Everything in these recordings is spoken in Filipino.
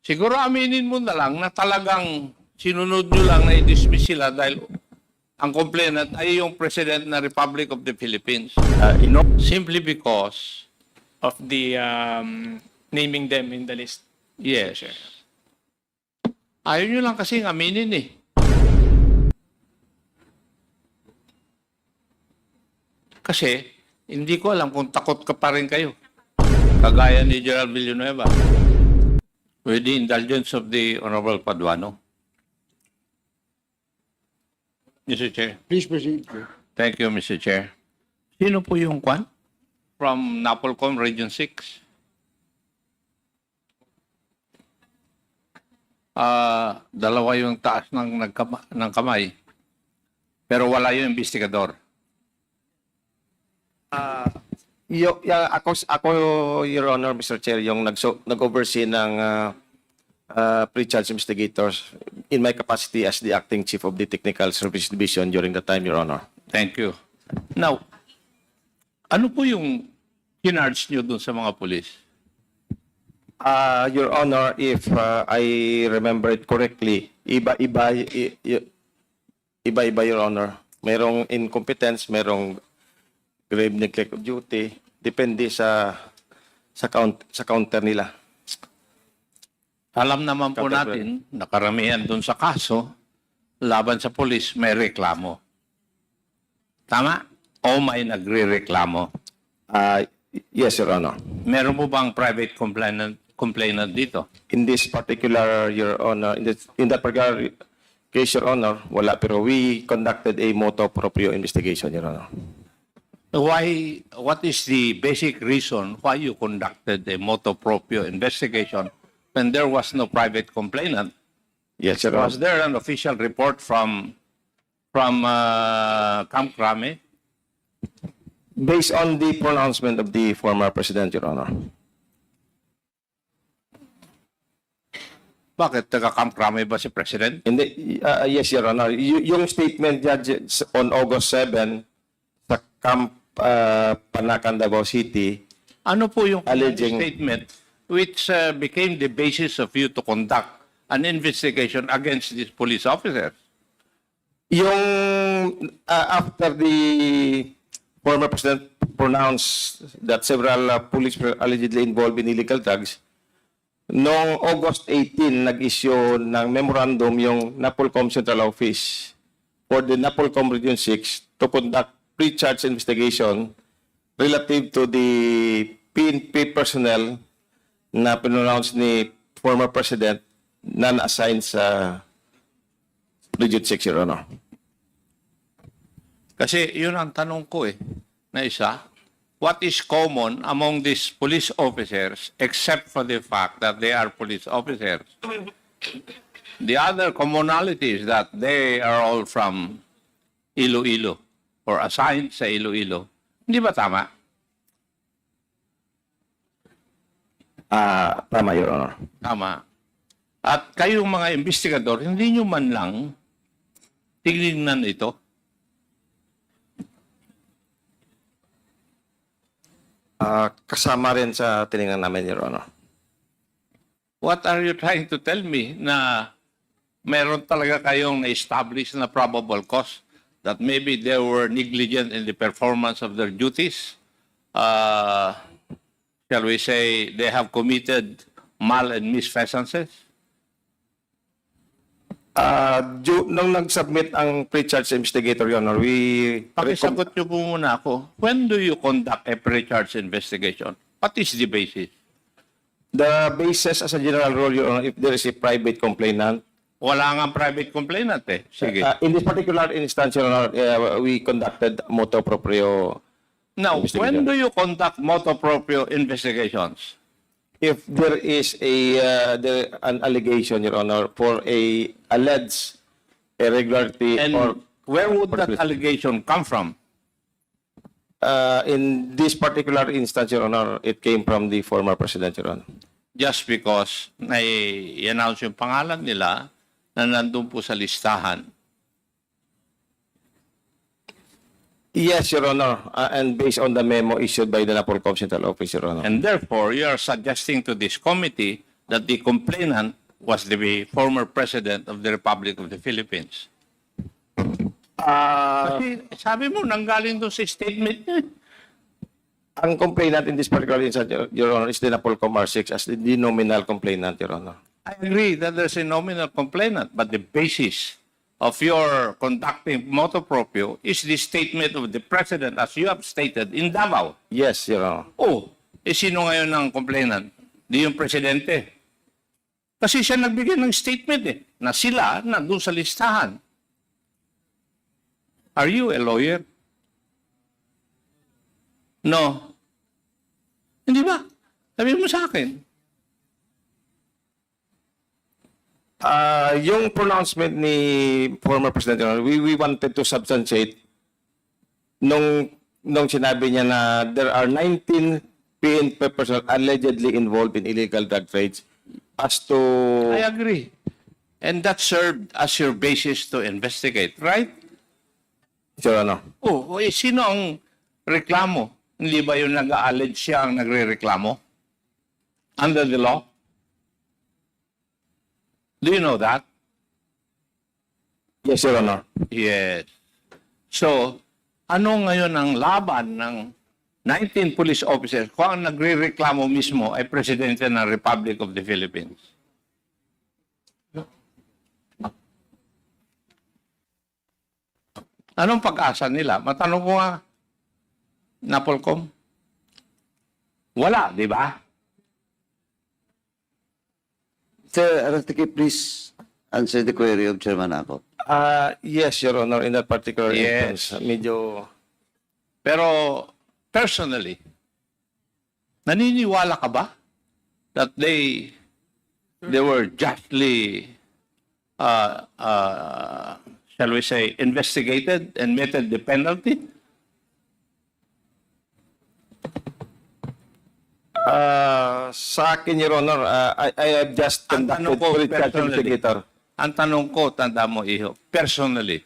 Siguro aminin mo na lang na talagang sinunod nyo lang na i-dismiss sila dahil ang complainant ay yung President ng Republic of the Philippines. Uh, you know, Simply because, of the um, naming them in the list. yes. Ayaw nyo lang kasing aminin eh. Kasi, hindi ko alam kung takot ka pa rin kayo. Kagaya ni Gerald Villanueva. With the indulgence of the Honorable Paduano. Mr. Chair. Please proceed. Thank you, Mr. Chair. Sino po yung kwan? From Napolcom Region 6? Ah, dalawa yung taas ng, nagkama, ng kamay. Pero wala yung investigador. Yo, ya, ako, ako, Your Honor, Mr. Chair, yung nag nag-oversee ng uh, uh, pre-charge investigators in my capacity as the acting chief of the Technical Service Division during the time, Your Honor. Thank you. Now, ano po yung kinarge nyo dun sa mga pulis? Uh, Your Honor, if uh, I remember it correctly, iba-iba, iba-iba, Your Honor. Merong incompetence, merong grave neglect of duty, depende sa sa count sa counter nila. Alam naman po Counter- natin, nakaramihan dun sa kaso, laban sa pulis, may reklamo. Tama? O may nagre-reklamo? Uh, yes, Your Honor. Meron mo bang private complainant, complainant dito? In this particular, Your Honor, in, this, in that particular case, Your Honor, wala. Pero we conducted a motu proprio investigation, Your Honor. Why, what is the basic reason why you conducted a motu proprio investigation when there was no private complainant? Yes, Your Was Honor. there an official report from from uh, Camp Crame? Based on the pronouncement of the former President, Your Honor. Bakit taga Camp Crame ba si President? Hindi, uh, yes, Your Honor. Y- yung statement Judge, on August 7 sa Camp uh, Panacan, Davao City, Ano po yung Alleging- statement which uh, became the basis of you to conduct an investigation against these police officers? yung uh, after the former president pronounced that several uh, police were allegedly involved in illegal drugs, noong August 18, nag-issue ng memorandum yung NAPOLCOM Central Office for the NAPOLCOM Region 6 to conduct pre-charge investigation relative to the PNP personnel na pronounce ni former president na na-assign sa Region 6, Your Honor. Kasi yun ang tanong ko eh, na isa. What is common among these police officers except for the fact that they are police officers? The other commonality is that they are all from Iloilo or assigned sa Iloilo. Hindi ba tama? Ah, tama, Your Honor. Tama. At kayong mga investigador, hindi nyo man lang tignan ito. Ah, kasama rin sa tiningnan namin, Your Honor. What are you trying to tell me na meron talaga kayong na-establish na probable cause that maybe they were negligent in the performance of their duties? Uh, shall we say they have committed mal and misfesances? Ah, ju- nung nag-submit ang pre-charge investigator, Your Honor, we... Pakisagot niyo po muna ako. When do you conduct a pre-charge investigation? What is the basis? The basis as a general rule, Your Honor, if there is a private complainant, Wala nga private complainant eh. Sige. ah, in this particular instance, Your Honor, eh, we conducted motu proprio. Now, when do you conduct motu proprio investigations? If there is a uh, there, an allegation, Your Honor, for a alleged irregularity And or where would that allegation come from? uh, in this particular instance, Your Honor, it came from the former president, Your Honor. Just because na-announce yung pangalan nila na nandun po sa listahan. Yes, Your Honor, uh, and based on the memo issued by the Napolcom Central Office, Your Honor. And therefore, you are suggesting to this committee that the complainant was the former president of the Republic of the Philippines? Ah, Kasi sabi mo, nanggaling doon sa statement niya. ang complainant in this particular instance, Your- Honor, is the Napolcom R6 as the, the nominal complainant, Your Honor. I agree that there's a nominal complainant, but the basis of your conducting motu proprio is the statement of the president as you have stated in Davao. Yes, Your Honor. Oh, eh sino ngayon ang complainant? Di yung presidente. Kasi siya nagbigay ng statement eh, na sila nandun sa listahan. Are you a lawyer? No. Hindi ba? Sabi mo sa akin. Ah, yung pronouncement ni former President, we, we wanted to substantiate nung, nung sinabi niya na there are 19 PNP personnel allegedly involved in illegal drug trades as to... I agree. And that served as your basis to investigate, right? Your Honor. Oh, eh, sino ang reklamo? Hindi ba yung nag-allege siya ang nagre-reklamo? Under the law? Do you know that? Yes, Your Honor. Yes. So, ano ngayon ang laban ng 19 police officers kung ang nagre-reklamo mismo ay Presidente ng Republic of the Philippines? Anong pag-asa nila? Matanong ko nga, Napolcom? Wala, di ba? Sir Aratiki, please answer the query of Chairman Ako. Ah, yes, Your Honor, in that particular Yes. instance, medyo... Pero personally, naniniwala ka ba that they they were justly uh, uh, shall we say investigated and meted the penalty? Ah, sa akin, Your Honor, ah, I, I have just Ang tanong conducted ko, personally. investigator. Ang tanong ko, tanda mo iho, personally,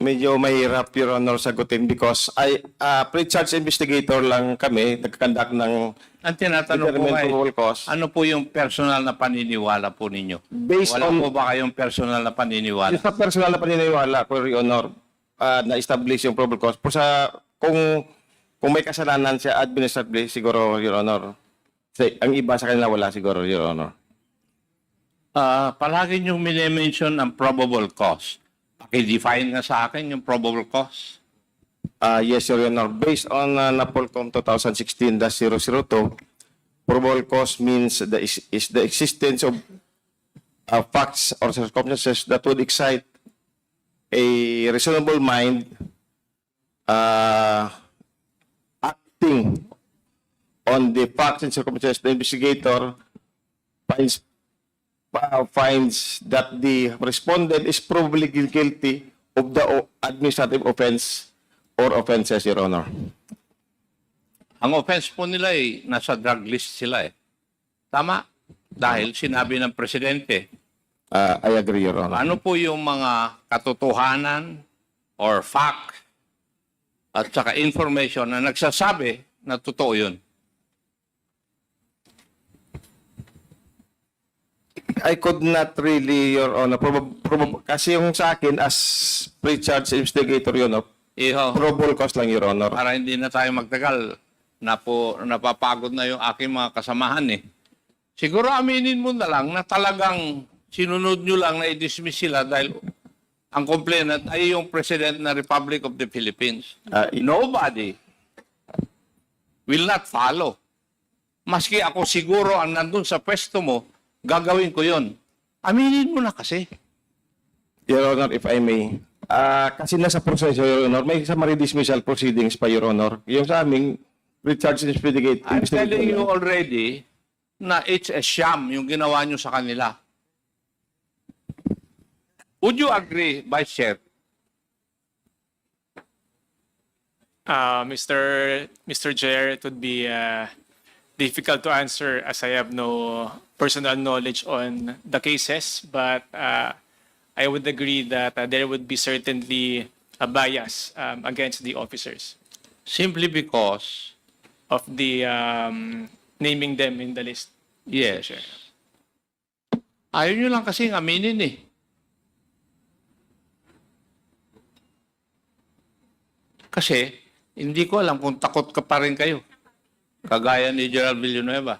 Medyo mahirap, Your Honor, sagutin because I, ah, pre-charge investigator lang kami, nagkakandak ng ang tinatanong ko determined nga, eh, probable cause. ano po yung personal na paniniwala po ninyo? Based Wala on- po ba kayong personal na paniniwala? Yung sa personal na paniniwala ko, Your Honor, ah, na-establish yung probable cause. Pero sa, kung, kung may kasalanan siya administratively, siguro, Your Honor, sa, ang iba sa kanila wala siguro, Your Honor. Ah, palagi niyong minimension ang probable cause. Paki-define nga sa akin yung probable cause. Ah, yes, Your Honor. Based on uh, NAPOLCOM 2016-002, probable cause means the is, is the existence of uh, facts or circumstances that would excite a reasonable mind uh, on the facts and circumstances the investigator finds uh, finds that the respondent is probably guilty of the administrative offense or offenses, Your Honor. Ang offense po nila ay nasa drug list sila eh. Tama? Dahil sinabi ng presidente, Uh, I agree, Your Honor. ano po yung mga katotohanan or fact at saka information na nagsasabi na totoo yun. I could not really, Your Honor, probab- probab- kasi yung sa akin as pre-charge investigator, Your Honor, Iho, probable cause lang, Your Honor. para hindi na tayo magtagal, na po, napapagod na yung aking mga kasamahan eh. Siguro aminin mo na lang na talagang sinunod nyo lang na i-dismiss sila dahil ang complainant ay yung President ng Republic of the Philippines. Ah, i- Nobody will not follow. Maski ako siguro ang nandun sa pwesto mo, gagawin ko yon. Aminin mo na kasi. Your Honor, if I may. Ah, kasi nasa proseso, Your Honor, may summary dismissal proceedings pa, Your Honor. Yung sa aming pre-charge investigate. I'm telling you already na it's a sham yung ginawa nyo sa kanila. Would you agree, Vice Chair? Uh, Mr. Mr. Chair, it would be uh, difficult to answer as I have no personal knowledge on the cases, but uh, I would agree that uh, there would be certainly a bias um, against the officers Simply because of the um, naming them in the list. Yes. Chair. Ayaw nyo lang kasing aminin eh. Kasi, hindi ko alam kung takot ka pa rin kayo. Kagaya ni Gerald Villanueva.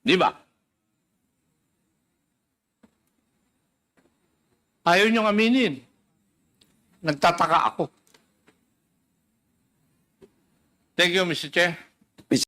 Di ba? Ayaw nyo aminin. Nagtataka ako. Thank you, Mr. Chair.